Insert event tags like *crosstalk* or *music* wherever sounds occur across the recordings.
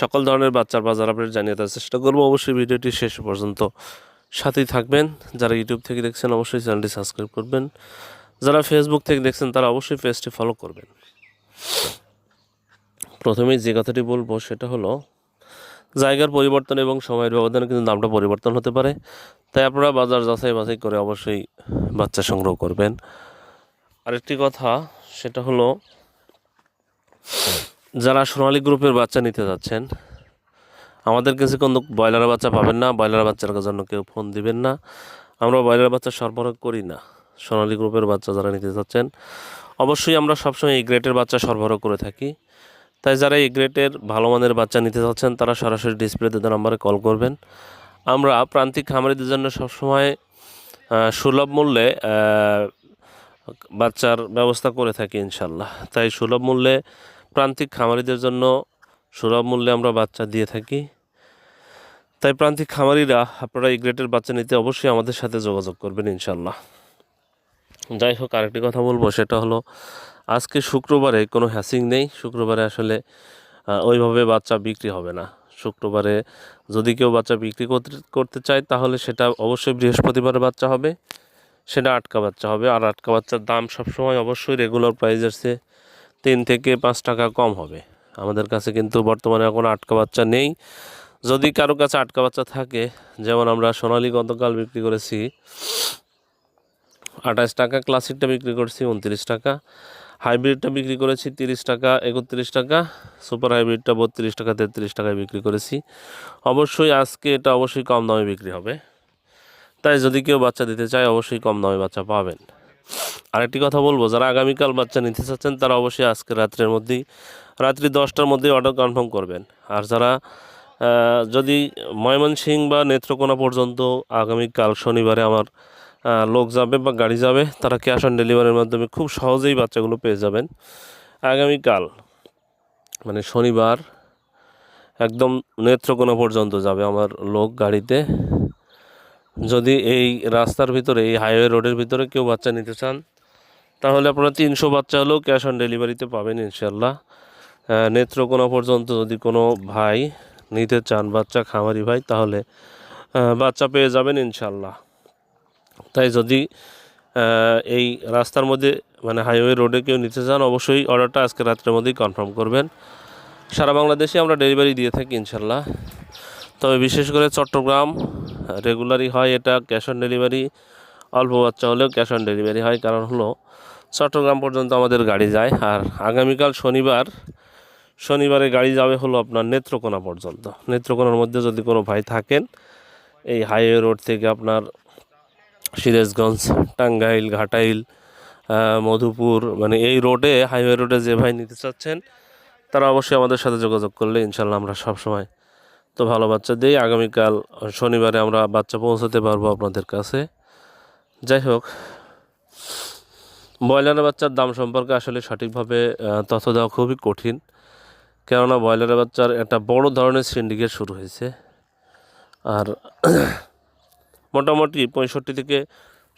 সকল ধরনের বাচ্চার বাজার আপডেট জানিয়ে দেওয়ার চেষ্টা করব। অবশ্যই ভিডিওটি শেষ পর্যন্ত সাথেই থাকবেন। যারা ইউটিউব থেকে দেখছেন, অবশ্যই চ্যানেলটি সাবস্ক্রাইব করবেন। যারা ফেসবুক থেকে দেখছেন, তারা অবশ্যই পেজটি ফলো করবেন। প্রথমেই যে কথাটি বলব, সেটা হলো, জায়গার পরিবর্তন এবং সময়ের ব্যবধানে কিন্তু দামটা পরিবর্তন হতে পারে। তাই আপনারা বাজার যাচাই বাছাই করে অবশ্যই বাচ্চা সংগ্রহ করবেন। আরেকটি কথা, সেটা হলো যারা সোনালী গ্রুপের বাচ্চা নিতে যাচ্ছেন, আমাদের কাছে কোনো ব্রয়লার বাচ্চা পাবেন না ব্রয়লার বাচ্চার জন্য কেউ ফোন দিবেন না। আমরা ব্রয়লার বাচ্চা সরবরাহ করি না, সোনালী গ্রুপের বাচ্চা যারা নিতে যাচ্ছেন। অবশ্যই আমরা সবসময় এই গ্রেটের বাচ্চা সরবরাহ করে থাকি। তাই যারা এই গ্রেটের ভালো মানের বাচ্চা নিতে চাচ্ছেন তারা সরাসরি ডিসপ্লেতে দেওয়া নাম্বারে কল করবেন। আমরা প্রান্তিক খামারিদের জন্য সবসময় সুলভ মূল্যে বাচ্চার ব্যবস্থা করে থাকি ইনশাল্লাহ। তাই সুলভ মূল্যে প্রান্তিক খামারিদের জন্য সুলভ মূল্যে আমরা বাচ্চা দিয়ে থাকি। তাই প্রান্তিক খামারিরা, আপনারা এই গ্রেটের বাচ্চা নিতে অবশ্যই আমাদের সাথে যোগাযোগ করবেন ইনশাল্লাহ যাই হোক, আরেকটি কথা বলব, সেটা হলো, আজকে শুক্রবারে কোনো হ্যাসিং নেই। শুক্রবারে আসলে ওইভাবে বাচ্চা বিক্রি হবে না। শুক্রবারে যদি কেউ বাচ্চা বিক্রি করতে চায়, তাহলে সেটা অবশ্যই বৃহস্পতিবারে বাচ্চা হবে, সেটা আটকা বাচ্চা হবে। আর আটকা বাচ্চার দাম সবসময় অবশ্যই রেগুলার প্রাইজের চেয়ে তিন থেকে পাঁচ টাকা কম হবে। আমাদের কাছে কিন্তু বর্তমানে এখন আটকা বাচ্চা নেই। যদি কারও কাছে আটকা বাচ্চা থাকে, যেমন আমরা সোনালি গতকাল বিক্রি করেছি, আঠাশ টাকা, ক্লাসিকটা বিক্রি করেছি উনত্রিশ টাকা, হাইব্রিডটা বিক্রি করেছি তিরিশ টাকা, একত্রিশ টাকা, সুপার হাইব্রিডটা বত্রিশ টাকা, তেত্রিশ টাকায় বিক্রি করেছি। অবশ্যই আজকে এটা অবশ্যই কম দামে বিক্রি হবে। তাই যদি কেউ বাচ্চা দিতে চায়, অবশ্যই কম দামে বাচ্চা পাবেন। আরেকটি কথা বলব, যারা আগামীকাল বাচ্চা নিতে চাচ্ছেন, তারা অবশ্যই আজকে রাত্রের মধ্যেই, রাত্রি দশটার মধ্যেই অর্ডার কনফার্ম করবেন। আর যারা যদি ময়মনসিং বা নেত্রকোনা পর্যন্ত আগামীকাল শনিবারে আমার লোক যাবে বা গাড়ি যাবে, তারা ক্যাশ অন ডেলিভারির মাধ্যমে খুব সহজেই বাচ্চাগুলো পেয়ে যাবেন। আগামীকাল মানে শনিবার, একদম নেত্রকোনা পর্যন্ত যাবে আমার লোক গাড়িতে। যদি এই রাস্তার ভিতরে, এই হাইওয়ে রোডের ভিতরে কেউ বাচ্চা নিতে চান তাহলে আপনারা তিনশো বাচ্চা হলেও ক্যাশ অন ডেলিভারিতে পাবেন ইনশাল্লাহ নেত্রকোনা পর্যন্ত যদি কোনো ভাই নিতে চান, বাচ্চা খামারি ভাই, তাহলে বাচ্চা পেয়ে যাবেন ইনশাল্লাহ তাই যদি এই রাস্তার মধ্যে মানে হাইওয়ে রোডে কেউ নিতে চান, অবশ্যই অর্ডারটা আজকে রাত্রের মধ্যেই কনফার্ম করবেন। সারা বাংলাদেশে আমরা ডেলিভারি দিয়ে থাকি ইনশাল্লাহ তবে বিশেষ করে চট্টগ্রাম রেগুলারই হয় এটা ক্যাশ অন ডেলিভারি অল্প বাচ্চা হলেও ক্যাশ অন ডেলিভারি হয়। কারণ হলো, চট্টগ্রাম পর্যন্ত আমাদের গাড়ি যায়। আর আগামীকাল শনিবার, শনিবারে গাড়ি যাবে হলো আপনার নেত্রকোনা পর্যন্ত। নেত্রকোনার মধ্যে যদি কোনো ভাই থাকেন, এই হাইওয়ে রোড থেকে আপনার সিরাজগঞ্জ, টাঙ্গাইল, ঘাটাইল মধুপুর মানে এই রোডে, হাইওয়ে রোডে যে ভাই নিতে চাচ্ছেন, তারা অবশ্যই আমাদের সাথে যোগাযোগ করলে ইনশাল্লাহ আমরা সবসময় তো ভালো বাচ্চা দিই। আগামীকাল শনিবারে আমরা বাচ্চা পৌঁছাতে পারব আপনাদের কাছে। যাই হোক, ব্রয়লারের বাচ্চার দাম সম্পর্কে আসলে সঠিকভাবে তথ্য দেওয়া খুবই কঠিন। কেননা ব্রয়লারের বাচ্চার একটা বড় ধরনের সিন্ডিকেট শুরু হয়েছে। আর *clears throat* মোটামুটি পঁয়ষট্টি থেকে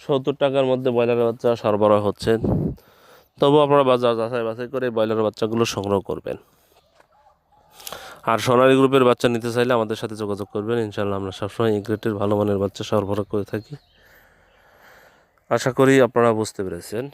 সত্তর টাকার মধ্যে ব্রয়লারের বাচ্চা সরবরাহ হচ্ছে। তবু আপনারা বাজার যাচাই বাছাই করে ব্রয়লারের বাচ্চাগুলো সংগ্রহ করবেন। আর সোনালী গ্রুপের বাচ্চা নিতে চাইলে আমাদের সাথে যোগাযোগ করবেন। ইনশাল্লাহ আমরা সবসময় গ্রেটের ভালো মানের বাচ্চা সরবরাহ করে থাকি। আশা করি আপনারা বুঝতে পেরেছেন।